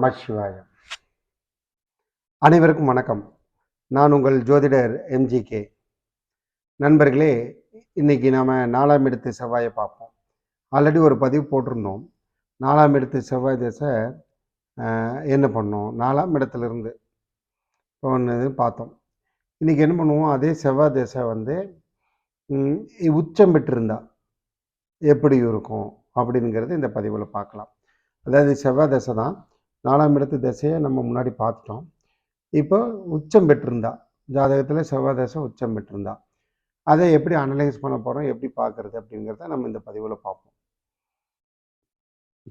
நமசிவாயம் அனைவருக்கும் வணக்கம். நான் உங்கள் ஜோதிடர் எம்ஜிகே நண்பர்களே இன்னைக்கு நாம் நாலாம் இடத்து செவ்வாயை பார்ப்போம். ஆல்ரெடி ஒரு பதிவு போட்டிருந்தோம். நாலாம் இடத்து செவ்வாய் திசை என்ன பண்ணோம்? நாலாம் இடத்துலேருந்து ஒன்று பார்த்தோம். இன்றைக்கி என்ன பண்ணுவோம்? அதே செவ்வாய் திசை வந்து உச்சம் பெற்றிருந்தா எப்படி இருக்கும்? அப்படிங்கிறது இந்த பதிவில் பார்க்கலாம். அதாவது செவ்வாய் தசை தான் நாலாம் இடத்து திசையை நம்ம முன்னாடி பார்த்துட்டோம். இப்போ உச்சம் பெற்றிருந்தா ஜாதகத்தில் செவ்வாய் தசை உச்சம் பெற்றிருந்தா அதை எப்படி அனலைஸ் பண்ண போகிறோம் எப்படி பார்க்குறது அப்படிங்கிறத நம்ம இந்த பதிவில் பார்ப்போம்.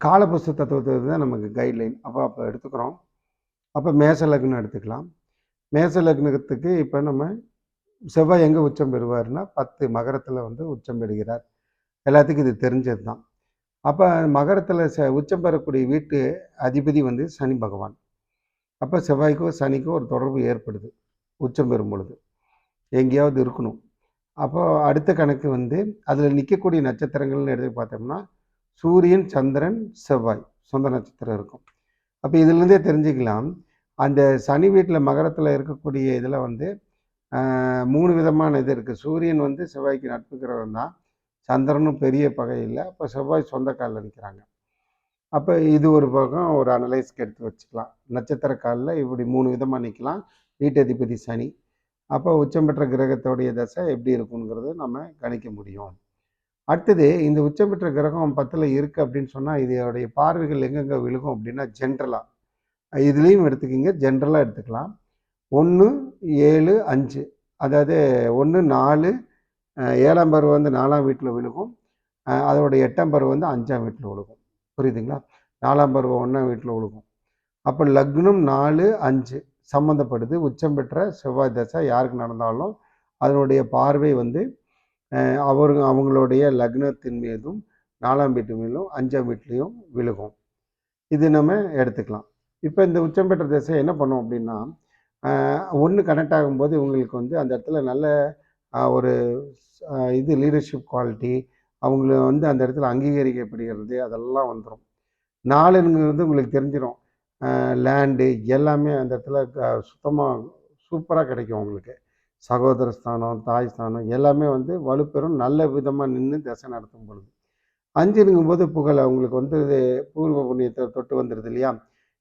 காலபுஸ்த தத்துவத்துக்கு தான் நமக்கு கைட்லைன் அப்போ அப்போ எடுத்துக்கிறோம். அப்போ மேச லக்னம் எடுத்துக்கலாம். மேச லக்னத்துக்கு இப்போ நம்ம செவ்வாய் எங்கே உச்சம் பெறுவார்னா பத்து மகரத்தில் வந்து உச்சம் பெறுகிறார். எல்லாத்துக்கும் இது தெரிஞ்சது தான் அப்போ மகரத்தில் ச உச்சம் பெறக்கூடிய வீட்டு அதிபதி வந்து சனி பகவான். அப்போ செவ்வாய்க்கோ சனிக்கோ ஒரு தொடர்பு ஏற்படுது உச்சம் பெறும் பொழுது. எங்கேயாவது இருக்கணும். அப்போ அடுத்த கணக்கு வந்து அதில் நிற்கக்கூடிய நட்சத்திரங்கள்னு எடுத்து பார்த்தோம்னா சூரியன் சந்திரன் செவ்வாய் சொந்த நட்சத்திரம் இருக்கும். அப்போ இதுலேருந்தே தெரிஞ்சுக்கலாம் அந்த சனி வீட்டில் மகரத்தில் இருக்கக்கூடிய இதில் வந்து மூணு விதமான இது இருக்குது சூரியன் வந்து செவ்வாய்க்கு நட்பு கிரகம் தான் சந்திரனும் பெரிய பகை இல்லை அப்போ செவ்வாய் சொந்த காலில் நிற்கிறாங்க அப்போ இது ஒரு பக்கம் ஒரு அனலைஸ்க்கு எடுத்து வச்சுக்கலாம். நட்சத்திர காலில் இப்படி மூணு விதமாக நிற்கலாம் வீட்டதிபதி சனி. அப்போ உச்சம் பெற்ற கிரகத்தோடைய தசை எப்படி இருக்குங்கிறத நம்ம கணிக்க முடியும். அடுத்தது இந்த உச்சம் பெற்ற கிரகம் பத்தில் இருக்குது அப்படின்னு சொன்னால் இதோடைய பார்வைகள் எங்கெங்கே விழுகும் அப்படின்னா ஜென்ரலாக இதுலேயும் எடுத்துக்கிங்க. ஜென்ரலாக எடுத்துக்கலாம். ஒன்று ஏழு அஞ்சு. அதாவது ஒன்று நாலு ஏழாம் பருவம் வந்து நாலாம் வீட்டில் விழுகும். அஹ், அதோட எட்டாம் பருவம் வந்து அஞ்சாம் வீட்டில் விழுகும். புரியுதுங்களா? நாலாம் பருவம் ஒன்றாம் வீட்டில் விழுகும். அப்போ லக்னம் நாலு அஞ்சு சம்மந்தப்படுது உச்சம் பெற்ற செவ்வாய் தசை யாருக்கு நடந்தாலும் அதனுடைய பார்வை வந்து அஹ், அவங்களுடைய லக்னத்தின் மீதும் நாலாம் வீட்டு மீதும் அஞ்சாம் வீட்லேயும் விழுகும். இது நம்ம எடுத்துக்கலாம். இப்போ இந்த உச்சம் பெற்ற தசை என்ன பண்ணும் அப்படின்னா ஒன்று கனெக்ட் ஆகும்போது இவங்களுக்கு வந்து அந்த இடத்துல நல்ல ஒரு இது லீடர்ஷிப் குவாலிட்டி அவங்கள வந்து அந்த இடத்துல அங்கீகரிக்கப்படுகிறது அதெல்லாம் வந்துடும் நாலுங்கிறது உங்களுக்கு தெரிஞ்சிடும் லேண்டு எல்லாமே அந்த இடத்துல சுத்தமாக சூப்பராக கிடைக்கும் உங்களுக்கு. சகோதர ஸ்தானம் தாய் ஸ்தானம் எல்லாமே வந்து வலுப்பெறும் நல்ல விதமாக நின்று தசை நடத்தும் பொழுது. அஞ்சுங்கும்போது புகழ் அவங்களுக்கு வந்து பூர்வ புண்ணியத்தை தொட்டு வந்துடுது இல்லையா?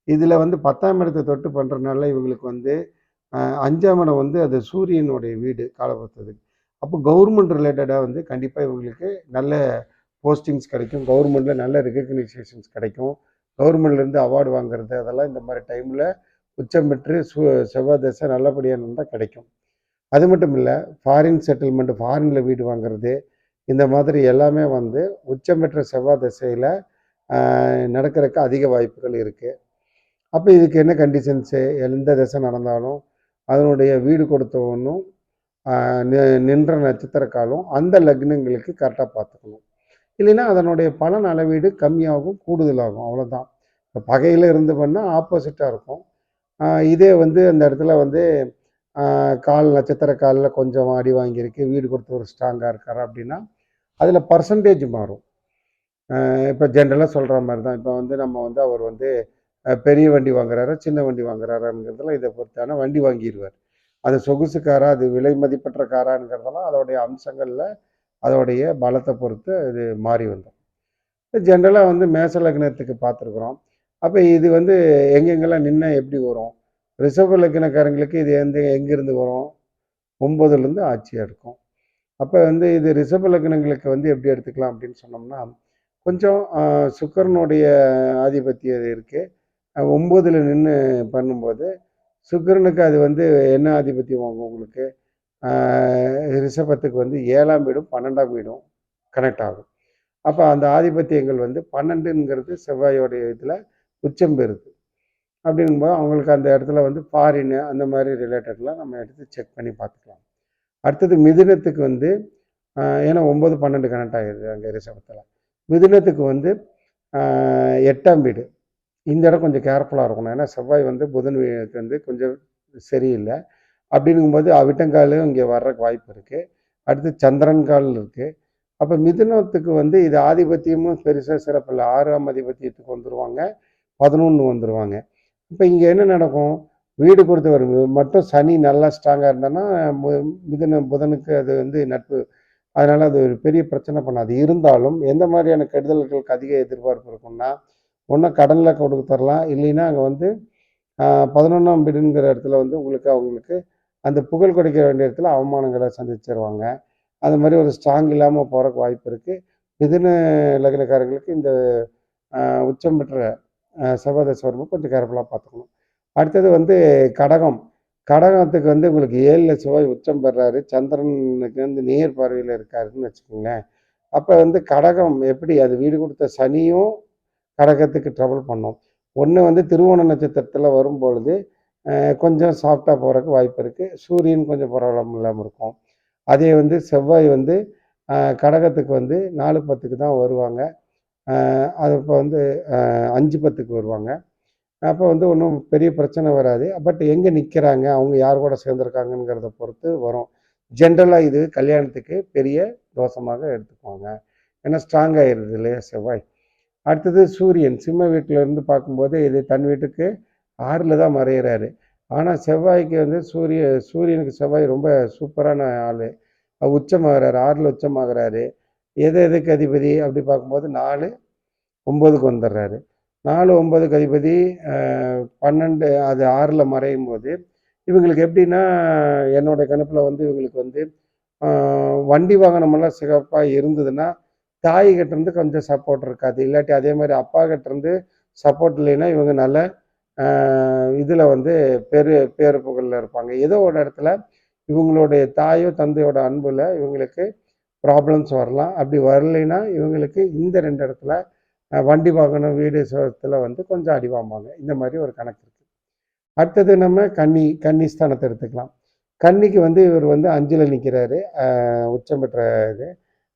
இதில் வந்து பத்தாம் இடத்தை தொட்டு பண்ணுறதுனால இவங்களுக்கு வந்து அஞ்சாம் இடம் வந்து அது சூரியனுடைய வீடு காலப்பத்ததுக்கு அப்போ கவர்மெண்ட் ரிலேட்டடாக வந்து கண்டிப்பாக இவங்களுக்கு நல்ல போஸ்டிங்ஸ் கிடைக்கும். கவர்மெண்ட்டில் நல்ல ரெகக்னைசேஷன்ஸ் கிடைக்கும். கவர்மெண்ட்லேருந்து அவார்டு வாங்குறது அதெல்லாம் இந்த மாதிரி டைமில் உச்சம் பெற்று சு செவ்வாய் தசை நல்லபடியாக இருந்தால் கிடைக்கும். அது மட்டும் இல்லை ஃபாரின் செட்டில்மெண்ட் ஃபாரினில் வீடு வாங்குறது இந்த மாதிரி எல்லாமே வந்து உச்சம் பெற்ற செவ்வாய் திசையில் நடக்கிறதுக்கு அதிக வாய்ப்புகள் இருக்குது அப்போ இதுக்கு என்ன கண்டிஷன்ஸு எந்த திசை நடந்தாலும் அதனுடைய வீடு கொடுத்தவனும் நி- நின்ற நட்சத்திர காலம் அந்த லக்னங்களுக்கு கரெக்டாக பார்த்துக்கணும். இல்லைன்னா அதனுடைய பலன் அளவீடு கம்மியாகும் கூடுதலாகும் அவ்வளோதான் இப்போ பகையில் இருந்து பண்ணால் ஆப்போசிட்டாக இருக்கும். இதே வந்து அந்த இடத்துல வந்து கால் நட்சத்திர காலில் கொஞ்சம் அடி வாங்கியிருக்கு வீடு கொடுத்து ஒரு ஸ்ட்ராங்காக இருக்காரு அப்படின்னா அதில் பர்சன்டேஜ் மாறும். இப்போ ஜென்ரலாக சொல்கிற மாதிரி தான் இப்போ வந்து நம்ம வந்து அவர் வந்து பெரிய வண்டி வாங்குறாரா சின்ன வண்டி வாங்குறாராங்கிறதெல்லாம் இதை பொறுத்தான வண்டி வாங்கிடுவார் அது சொகுசு காரா அது விலை மதிப்பற்ற காராங்கிறதெல்லாம் அதோடைய அம்சங்களில் அதோடைய பலத்தை பொறுத்து இது மாறி வந்துடும் ஜென்ரலாக வந்து மேச லக்னத்துக்கு பார்த்துருக்குறோம். அப்போ இது வந்து எங்கெங்கெல்லாம் நின்று எப்படி வரும்? ரிசர்வ் லக்னக்காரங்களுக்கு இது எந்த எங்கேருந்து வரும்? ஒம்பதுலேருந்து ஆட்சியாக இருக்கும். அப்போ வந்து இது ரிசர்வ் லக்னங்களுக்கு வந்து எப்படி எடுத்துக்கலாம் அப்படின்னு சொன்னோம்னா கொஞ்சம் சுக்கரனுடைய ஆதிபத்தியம் இருக்குது ஒம்போதில் நின்று பண்ணும்போது சுக்கிரனுக்கு அது வந்து என்ன ஆதிபத்தியம் வாங்கும் உங்களுக்கு? ரிஷபத்துக்கு வந்து ஏழாம் வீடும் பன்னெண்டாம் வீடும் கனெக்ட் ஆகும். அப்போ அந்த ஆதிபத்தியங்கள் வந்து பன்னெண்டுங்கிறது செவ்வாயோடைய இதில் உச்சம் பெறுது. அப்படிங்கும்போது அவங்களுக்கு அந்த இடத்துல வந்து ஃபாரின் அந்த மாதிரி ரிலேட்டட்லாம் நம்ம எடுத்து செக் பண்ணி பார்த்துக்கலாம். அடுத்தது மிதுனத்துக்கு வந்து ஏன்னா ஒம்பது பன்னெண்டு கனெக்ட் ஆகிடுது அங்கே ரிஷபத்தில். மிதுனத்துக்கு வந்து எட்டாம் வீடு. இந்த இடம் கொஞ்சம் கேர்ஃபுல்லாக இருக்கணும். ஏன்னா செவ்வாய் வந்து புதன் வந்து கொஞ்சம் சரியில்லை. அப்படிங்கும்போது அவிட்டங்காலும் இங்கே வர்றதுக்கு வாய்ப்பு இருக்குது அடுத்து சந்திரன் கால் இருக்குது அப்போ மிதுனத்துக்கு வந்து இது ஆதிபத்தியமும் பெருசாக சிறப்பில்லை ஆறாம் அதிபத்தியத்துக்கு வந்துடுவாங்க பதினொன்று வந்துடுவாங்க இப்போ இங்கே என்ன நடக்கும்? வீடு கொடுத்தவர் மட்டும் சனி நல்லா ஸ்ட்ராங்காக இருந்தேன்னா மிதுன புதனுக்கு அது வந்து நட்பு. அதனால் அது ஒரு பெரிய பிரச்சனை பண்ணாது. இருந்தாலும் எந்த மாதிரியான கெடுதல்களுக்கு அதிக எதிர்பார்ப்பு இருக்கும்னா ஒன்றா கடனில் கொடுக்க தரலாம். இல்லைன்னா அங்கே வந்து பதினொன்றாம் வீடுங்கிற இடத்துல வந்து உங்களுக்கு அவங்களுக்கு அந்த புகழ் கிடைக்க வேண்டிய இடத்துல அவமானங்களை சந்திச்சிருவாங்க. அது மாதிரி ஒரு ஸ்ட்ராங் இல்லாமல் போகிறக்கு வாய்ப்பு இருக்குது மிதுன லக்னக்காரங்களுக்கு இந்த உச்சம் பெற்ற செவ்வாதச வரும்போது கொஞ்சம் கேர்ஃபுல்லாக பார்த்துக்கணும். அடுத்தது வந்து கடகம். கடகத்துக்கு வந்து உங்களுக்கு ஏழில் செவ்வாய் உச்சம் பெறாரு. சந்திரனுக்கு வந்து நேர் பார்வையில் இருக்காருன்னு வச்சுக்கோங்களேன். அப்போ வந்து கடகம் எப்படி? அது வீடு கொடுத்த சனியும் கடகத்துக்கு ட்ரபிள் பண்ணும். ஒன்று வந்து திருவோண நட்சத்திரத்தில் வரும்பொழுது கொஞ்சம் சாஃப்டாக போகிறதுக்கு வாய்ப்பு இருக்குது சூரியன் கொஞ்சம் ப்ராப்ளம் இல்லாமல் இருக்கும். அதே வந்து செவ்வாய் வந்து கடகத்துக்கு வந்து நாலு பத்துக்கு தான் வருவாங்க. அது இப்போ வந்து அஞ்சு பத்துக்கு வருவாங்க. அப்போ வந்து ஒன்றும் பெரிய பிரச்சனை வராது. பட் எங்கே நிற்கிறாங்க அவங்க யார் கூட சேர்ந்துருக்காங்கங்கிறத பொறுத்து வரும். ஜென்ரலாக இது கல்யாணத்துக்கு பெரிய தோஷமாக எடுத்துக்குவாங்க. ஏன்னா ஸ்ட்ராங் ஆயிடுது இல்லையா செவ்வாய்? அடுத்தது சூரியன். சிம்ம வீட்டில் இருந்து பார்க்கும்போது இது தன் வீட்டுக்கு ஆறில் தான் மறையிறாரு. ஆனால் செவ்வாய்க்கு வந்து சூரிய சூரியனுக்கு செவ்வாய் ரொம்ப சூப்பரான ஆள். உச்சமாகிறாரு ஆறில் உச்சமாகிறாரு. எது எதுக்கு அதிபதி? அப்படி பார்க்கும்போது நாலு ஒம்பதுக்கு வந்துடுறாரு நாலு ஒம்பதுக்கு அதிபதி பன்னெண்டு அது ஆறில் மறையும் போது இவங்களுக்கு எப்படின்னா என்னோட கணப்பில் வந்து இவங்களுக்கு வந்து வண்டி வாகனமெல்லாம் சிறப்பாக இருந்ததுன்னா தாய் இருந்து கொஞ்சம் சப்போர்ட் இருக்காது. இல்லாட்டி அதே மாதிரி அப்பா கிட்டேருந்து சப்போர்ட் இல்லைன்னா இவங்க நல்ல இதில் வந்து பெரு பேரு புகழில் இருப்பாங்க. ஏதோ ஒரு இடத்துல இவங்களுடைய தாயோ தந்தையோட அன்பில் இவங்களுக்கு ப்ராப்ளம்ஸ் வரலாம். அப்படி வரலைன்னா இவங்களுக்கு இந்த ரெண்டு இடத்துல வண்டி வாகனம் வீடு சுகத்தில் வந்து கொஞ்சம் அடி வாங்குவாங்க. இந்த மாதிரி ஒரு கணக்கு இருக்குது அடுத்தது நம்ம கன்னி கன்னி ஸ்தானத்தை எடுத்துக்கலாம். கன்னிக்கு வந்து இவர் வந்து அஞ்சில் நிற்கிறாரு உச்சம் பெற்ற இது.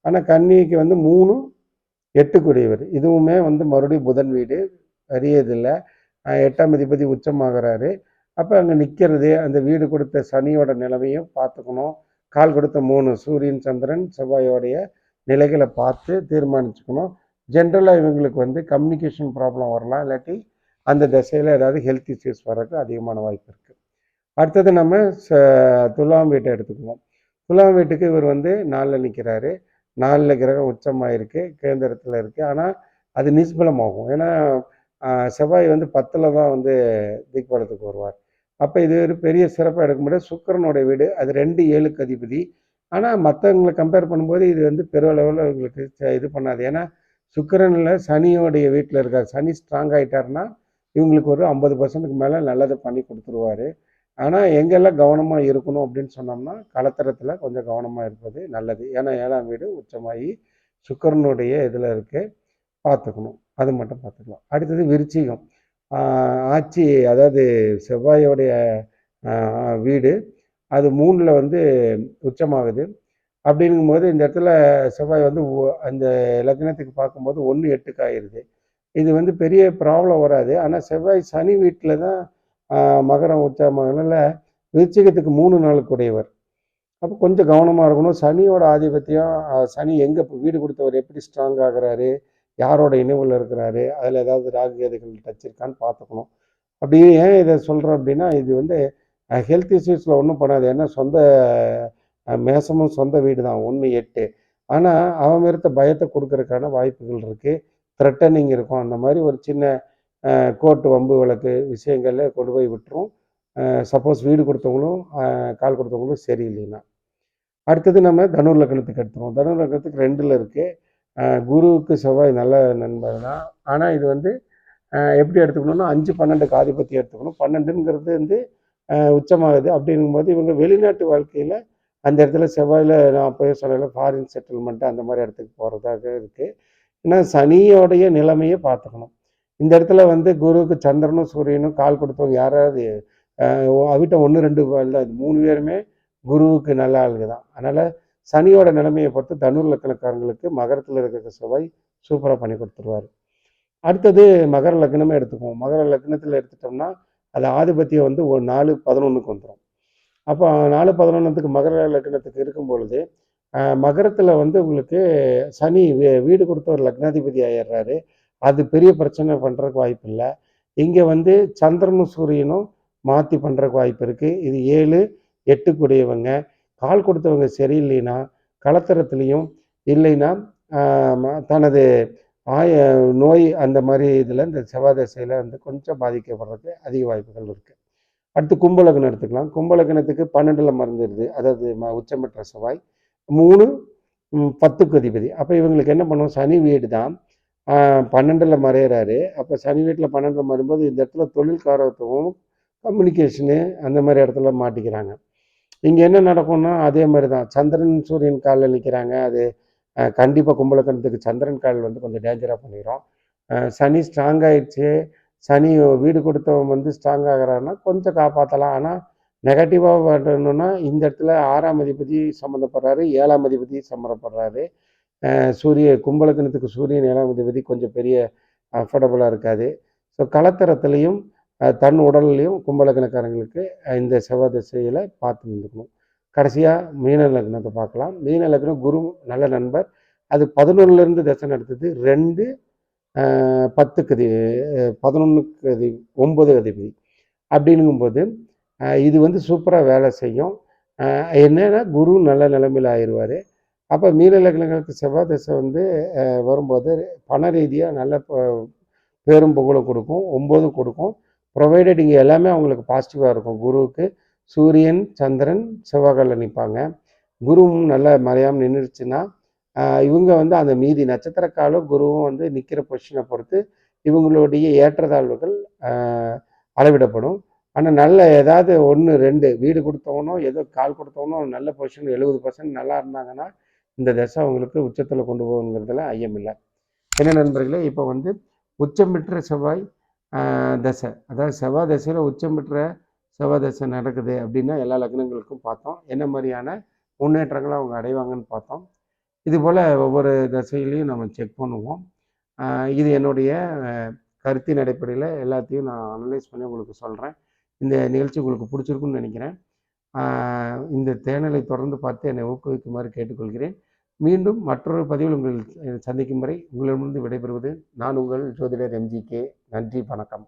ஆனால் கன்னிக்கு வந்து மூணு எட்டுக்குரியவர். இதுவுமே வந்து மறுபடியும் புதன் வீடு அறியதில்லை எட்டாம் அதிபதி உச்சமாகிறாரு. அப்போ அங்கே நிற்கிறது அந்த வீடு கொடுத்த சனியோட நிலைமையும் பார்த்துக்கணும். கால் கொடுத்த மூணு சூரியன் சந்திரன் செவ்வாயோடைய நிலைகளை பார்த்து தீர்மானிச்சுக்கணும். ஜென்ரலாக இவங்களுக்கு வந்து கம்யூனிகேஷன் ப்ராப்ளம் வரலாம். இல்லாட்டி அந்த திசையில் ஏதாவது ஹெல்த் இஷ்யூஸ் வர்றதுக்கு அதிகமான வாய்ப்பு இருக்குது அடுத்தது நம்ம ச துலாம் வீட்டை எடுத்துக்குவோம். துலாம் வீட்டுக்கு இவர் வந்து நாளில் நிற்கிறாரு நாலில் கிரகம் உச்சமாக இருக்குது கேந்திரத்தில் இருக்குது ஆனால் அது நிஷ்பலமாகும். ஏன்னா செவ்வாய் வந்து பத்தில் தான் வந்து திக்பலத்துக்கு வருவார். அப்போ இது ஒரு பெரிய சிறப்பாக எடுக்க முடியாது சுக்கரனுடைய வீடு அது ரெண்டு ஏழுக்கு அதிபதி. ஆனால் மற்றவங்களை கம்பேர் பண்ணும்போது இது வந்து பெருளவில் இவங்களுக்கு இது பண்ணாது. ஏன்னா சுக்கரனில் சனியோடைய வீட்டில் இருக்கார். சனி ஸ்ட்ராங் ஆகிட்டாருன்னா இவங்களுக்கு ஒரு ஐம்பது பர்சன்ட்டுக்கு மேலே நல்லதை பண்ணி கொடுத்துருவாரு. ஆனால் எங்கெல்லாம் கவனமாக இருக்கணும் அப்படின்னு சொன்னோம்னா கலத்தரத்தில் கொஞ்சம் கவனமாக இருப்பது நல்லது. ஏன்னா ஏழாம் வீடு உச்சமாகி சுக்கரனுடைய இதில் இருக்குது பார்த்துக்கணும். அது மட்டும் பார்த்துக்கலாம். அடுத்தது விருச்சிகம். ஆட்சி அதாவது செவ்வாயோடைய வீடு. அது மூணில் வந்து உச்சமாகுது. அப்படிங்கும்போது இந்த இடத்துல செவ்வாய் வந்து அந்த லக்னத்துக்கு பார்க்கும்போது ஒன்று எட்டுக்கு ஆயிடுது இது வந்து பெரிய ப்ராப்ளம் வராது. ஆனால் செவ்வாய் சனி வீட்டில் தான் மகரம் உச்சமாகனால விருச்சிகத்துக்கு மூணு நாளுக்குடையவர். அப்போ கொஞ்சம் கவனமாக இருக்கணும். சனியோட ஆதிபத்தியம் சனி எங்கே வீடு கொடுத்தவர் எப்படி ஸ்ட்ராங் ஆகிறாரு யாரோட இணைவில் இருக்கிறாரு அதில் ஏதாவது ராகுகேதைகள் டச் இருக்கான்னு பார்த்துக்கணும். அப்படி ஏன் இதை சொல்கிறோம் அப்படின்னா இது வந்து ஹெல்த் இஷ்யூஸில் ஒன்றும் பண்ணாது. ஏன்னா சொந்த மேசமும் சொந்த வீடு தான் ஒன்று எட்டு. ஆனால் அவன் இருத்த பயத்தை கொடுக்கறதுக்கான வாய்ப்புகள் இருக்குது த்ரெட்டனிங் இருக்கும். அந்த மாதிரி ஒரு சின்ன கோர்ட்டு வம்பு வழக்கு விஷயங்களில் கொண்டு போய் விட்டுரும். சப்போஸ் வீடு கொடுத்தவங்களும் கால் கொடுத்தவங்களும் சரியில்லைன்னா. அடுத்தது நம்ம தனுர் லக்கணத்துக்கு எடுத்துருவோம். தனுர் லக்னத்துக்கு ரெண்டில் இருக்குது குருவுக்கு செவ்வாய் நல்ல நண்பர் தான். ஆனால் இது வந்து எப்படி எடுத்துக்கணும்னா அஞ்சு பன்னெண்டுக்கு ஆதிபத்தியம் எடுத்துக்கணும். பன்னெண்டுங்கிறது வந்து உச்சமாகுது. அப்படிங்கும்போது இவங்க வெளிநாட்டு வாழ்க்கையில் அந்த இடத்துல செவ்வாயில் நான் அப்போயே சொல்லலை ஃபாரின் செட்டில்மெண்ட்டு அந்த மாதிரி இடத்துக்கு போகிறதாக இருக்குது ஏன்னா சனியோடைய நிலைமையை பார்த்துக்கணும். இந்த இடத்துல வந்து குருவுக்கு சந்திரனும் சூரியனும் கால் கொடுத்தவங்க யாராவது அவிட்ட ஒன்று ரெண்டு இல்லை மூணு பேருமே குருவுக்கு நல்ல ஆளுங்க தான். அதனால் சனியோட நிலைமையை பொறுத்து தனுர் லக்கணக்காரங்களுக்கு மகரத்தில் இருக்கிற செவ்வாய் சூப்பராக பண்ணி கொடுத்துருவார். அடுத்தது மகர லக்னமே எடுத்துக்குவோம். மகர லக்னத்தில் எடுத்துட்டோம்னா அது ஆதிபத்தியம் வந்து ஒரு நாலு பதினொன்றுக்கு வந்துடும் அப்போ நாலு பதினொன்றுக்கு மகர லக்னத்துக்கு இருக்கும் பொழுது மகரத்தில் வந்து உங்களுக்கு சனி வீடு கொடுத்த ஒரு லக்னாதிபதி ஆயிடுறாரு. அது பெரிய பிரச்சனை பண்ணுறதுக்கு வாய்ப்பு இல்லை. இங்கே வந்து சந்திரனும் சூரியனும் மாற்றி பண்ணுறக்கு வாய்ப்பு இருக்குது இது ஏழு எட்டுக்குடையவங்க. கால் கொடுத்தவங்க சரியில்லைன்னா கலத்தரத்துலேயும் இல்லைன்னா தனது ஆய நோய் அந்த மாதிரி இதில் இந்த செவ்வாய் தசையில் வந்து கொஞ்சம் பாதிக்கப்படுறதுக்கு அதிக வாய்ப்புகள் இருக்குது அடுத்து கும்பலக்கணம் எடுத்துக்கலாம். கும்பலக்கணத்துக்கு பன்னெண்டில் மறைஞ்சிருது. அதாவது ம- உச்சம் பெற்ற செவ்வாய். மூணு பத்துக்கு அதிபதி. அப்போ இவங்களுக்கு என்ன பண்ணுவோம் சனி வீடு தான் பன்னெண்டில் மறையிறாரு. அப்போ சனி வீட்டில் பன்னெண்டில் மறையும்போது இந்த இடத்துல தொழில் காரத்துவம் கம்யூனிகேஷனு அந்த மாதிரி இடத்துல மாட்டிக்கிறாங்க. இங்கே என்ன நடக்கும்னா அதே மாதிரி தான். சந்திரன் சூரியன் காலில் நிற்கிறாங்க அது கண்டிப்பாக கும்பலக்கணத்துக்கு சந்திரன் கால் வந்து கொஞ்சம் டேஞ்சராக பண்ணிடும் சனி ஸ்ட்ராங் ஆயிடுச்சு. சனி வீடு கொடுத்தவன் வந்து ஸ்ட்ராங் ஆகிறான்னா கொஞ்சம் காப்பாற்றலாம் ஆனால் நெகட்டிவாக வரணும்னா இந்த இடத்துல ஆறாம் அதிபதி சம்மந்தப்படுறாரு ஏழாம் அதிபதி சம்மந்தப்படுறாரு. சூரிய கும்பலக்கணத்துக்கு சூரியன் ஏழாம் அதிபதி கொஞ்சம் பெரிய அஃபோர்டபுளாக இருக்காது. ஸோ கலத்தரத்துலேயும் தன் உடல்லையும் கும்பலக்கணக்காரங்களுக்கு இந்த செவ்வாய் திசையில் பார்த்து இருந்துக்கணும் கடைசியாக மீன லக்னத்தை பார்க்கலாம். மீன லக்னம் குரு நல்ல நண்பர். அது பதினொன்றுலேருந்து தசை நடத்துது. ரெண்டு பத்து பத்துக்கு அதி பதினொன்றுக்கு அதி ஒம்பது அதிபதி. அப்படிங்கும்போது இது வந்து சூப்பராக வேலை செய்யும். என்னென்னா என்னன்னா குரு நல்ல நிலைமையில் ஆயிடுவார். அப்போ மீன லக்னங்களுக்கு செவ்வாய் தசை வந்து வரும்போது பண ரீதியாக நல்ல ப- பேரும் புகழும் கொடுக்கும் ஒம்போதும் கொடுக்கும். ப்ரொவைடட் இங்கே எல்லாமே அவங்களுக்கு பாசிட்டிவாக இருக்கும். குருவுக்கு சூரியன் சந்திரன் செவ்வாய்களில் நிற்பாங்க குருவும் நல்ல மறையாமல் நின்றுச்சுன்னா இவங்க வந்து அந்த மீதி நட்சத்திரக்காலும் குருவும் வந்து நிற்கிற பொசிஷனை பொறுத்து இவங்களுடைய ஏற்றத்தாழ்வுகள் அளவிடப்படும். ஆனால் நல்ல ஏதாவது ஒன்று ரெண்டு வீடு கொடுத்தவனோ ஏதோ கால் கொடுத்தவனோ நல்ல பொசிஷன் எழுபது பர்சன்ட் நல்லா இருந்தாங்கன்னா இந்த தசை அவங்களுக்கு உச்சத்தில் கொண்டு போகுங்கிறதுல ஐயம் இல்லை. என்ன நண்பர்களே இப்போ வந்து உச்சம் பெற்ற செவ்வாய் தசை. அதாவது செவ்வாய் தசையில் உச்சம் பெற்ற செவ்வாய் தசை நடக்குது அப்படின்னா எல்லா லக்னங்களுக்கும் பார்த்தோம். என்ன மாதிரியான முன்னேற்றங்களை அவங்க அடைவாங்கன்னு பார்த்தோம். இது போல் ஒவ்வொரு தசையிலையும் நம்ம செக் பண்ணுவோம். இது என்னுடைய கருத்தின் அடிப்படையில் எல்லாத்தையும் நான் அனலைஸ் பண்ணி உங்களுக்கு சொல்கிறேன் இந்த நிகழ்ச்சி உங்களுக்கு பிடிச்சிருக்குன்னு நினைக்கிறேன். இந்த சேனலை தொடர்ந்து பார்த்து என்னை ஊக்குவிக்குமாறு கேட்டுக்கொள்கிறேன். மீண்டும் மற்றொரு பதிவில் உங்கள் சந்திக்கும் வரை உங்களிடமிருந்து விடைபெறுவது நான் உங்கள் ஜோதிடர் எம்ஜிகே நன்றி வணக்கம்.